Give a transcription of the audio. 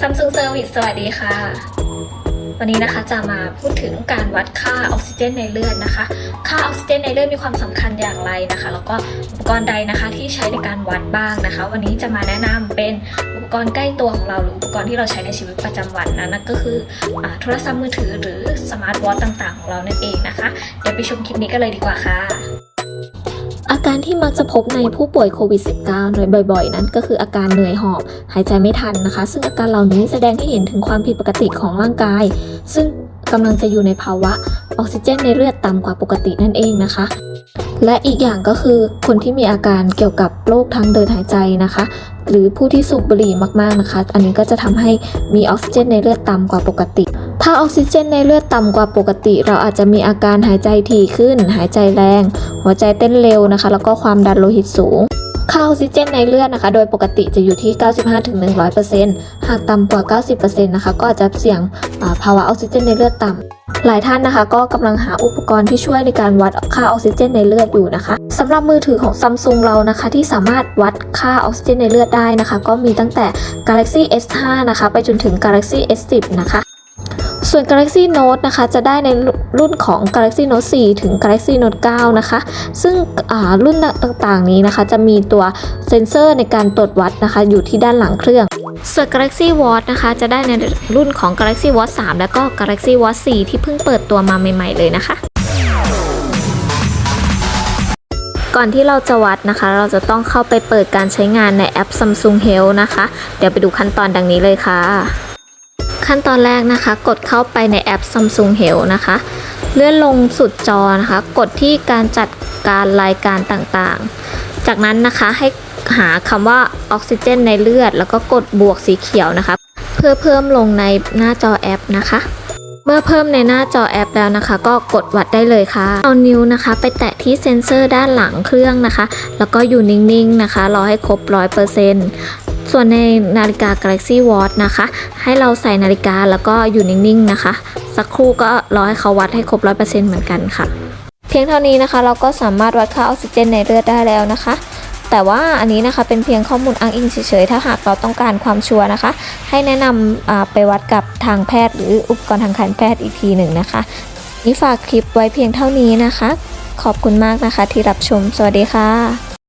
Samsung Service สวัสดีค่ะ วันนี้นะคะจะมาพูดถึงการวัดค่าออกซิเจนในเลือดนะคะ ค่าออกซิเจนในเลือดมีความสำคัญอย่างไรนะคะ แล้วก็อุปกรณ์ใดนะคะที่ใช้ในการวัดบ้างนะคะ วันนี้จะมาแนะนำเป็นอุปกรณ์ใกล้ตัวของเราหรืออุปกรณ์ที่เราใช้ในชีวิตประจำวันนะนั่นก็คืออโทรศัพท์มือถือหรือสมาร์ทวอทต่างๆของเรานั่นเองนะคะ เดี๋ยวไปชมคลิปนี้กันเลยดีกว่าค่ะ การที่มักจะพบในผู้ป่วยโควิด -19 โดยบ่อยๆ นั้นก็คืออาการเหนื่อยหอบ หายใจไม่ทันนะคะ ซึ่งอาการเหล่านี้แสดงให้เห็นถึงความผิดปกติของร่างกาย ซึ่งกำลังจะอยู่ในภาวะออกซิเจนในเลือดต่ำกว่าปกตินั่นเองนะคะ และอีกอย่างก็คือคนที่มีอาการเกี่ยวกับโรคทางเดินหายใจนะคะ หรือผู้ที่สูบบุหรี่มากๆนะคะ อันนี้ก็จะทำให้มีออกซิเจนในเลือดต่ำกว่าปกติ ถ้าออกซิเจนในเลือดต่ำกว่าปกติ เราอาจจะมีอาการหายใจถี่ขึ้น หายใจแรง หัวใจเต้นเร็วนะคะ แล้วก็ความดันโลหิตสูงค่าออกซิเจนในเลือดนะคะ โดยปกติจะอยู่ที่ 95-100%หากต่ำกว่า 90%นะคะ ก็อาจจะเสี่ยงภาวะออกซิเจนในเลือดต่ำหลายท่านนะคะก็กำลังหาอุปกรณ์ที่ช่วยในการวัดค่าออกซิเจนในเลือดอยู่นะคะสำหรับมือถือของซัมซุงเรานะคะที่สามารถวัดค่าออกซิเจนในเลือดได้นะคะ ก็มีตั้งแต่ Galaxy S5 นะคะ ไปจนถึง Galaxy S10 นะคะ ส่วน Galaxy Note นะคะจะได้ในรุ่นของ Galaxy Note 4 ถึง Galaxy Note 9 นะคะ ซึ่งรุ่นต่างๆนี้นะคะ จะมีตัวเซ็นเซอร์ในการตรวจวัดนะคะ อยู่ที่ด้านหลังเครื่องส่วน Galaxy Watch นะคะจะได้ในรุ่นของ Galaxy Watch 3 แล้วก็ Galaxy Watch 4 ที่เพิ่งเปิดตัวมาใหม่ ๆ เลยนะคะก่อนที่เราจะวัดนะคะ เราจะต้องเข้าไปเปิดการใช้งานในแอป Samsung Health นะคะ เดี๋ยวไปดูขั้นตอนดังนี้เลยค่ะ ขั้นตอนแรกนะคะ กดเข้าไปในแอป Samsung Health นะคะ เลื่อนลงสุดจอนะคะ กดที่การจัดการรายการต่างๆ จากนั้นนะคะให้หาคำว่าออกซิเจนในเลือด แล้วก็กดบวกสีเขียวนะคะ เพื่อเพิ่มลงในหน้าจอแอปนะคะเมื่อเพิ่มในหน้าจอแอปแล้วนะคะ ก็กดวัดได้เลยค่ะ เอานิ้วนะคะ ไปแตะที่เซ็นเซอร์ด้านหลังเครื่องนะคะ แล้วก็อยู่นิ่งๆนะคะ รอให้ครบ 100% ส่วนในนาฬิกา Galaxy Watch นะคะ ให้เราใส่นาฬิกาแล้วก็อยู่นิ่งๆนะคะ สักครู่ก็รอให้เขาวัดให้ครบ 100%เหมือนกันค่ะ เพียงเท่านี้นะคะ เราก็สามารถวัดค่าออกซิเจนในเลือดได้แล้วนะคะ แต่ว่าอันนี้นะคะเป็นเพียงข้อมูลอ้างอิงเฉยๆ ถ้าหากเราต้องการความชัวร์นะคะ ให้แนะนำไปวัดกับทางแพทย์ หรืออุปกรณ์ทางการแพทย์อีกทีหนึ่งนะคะนี่ฝากคลิปไว้เพียงเท่านี้นะคะ ขอบคุณมากนะคะที่รับชม สวัสดีค่ะ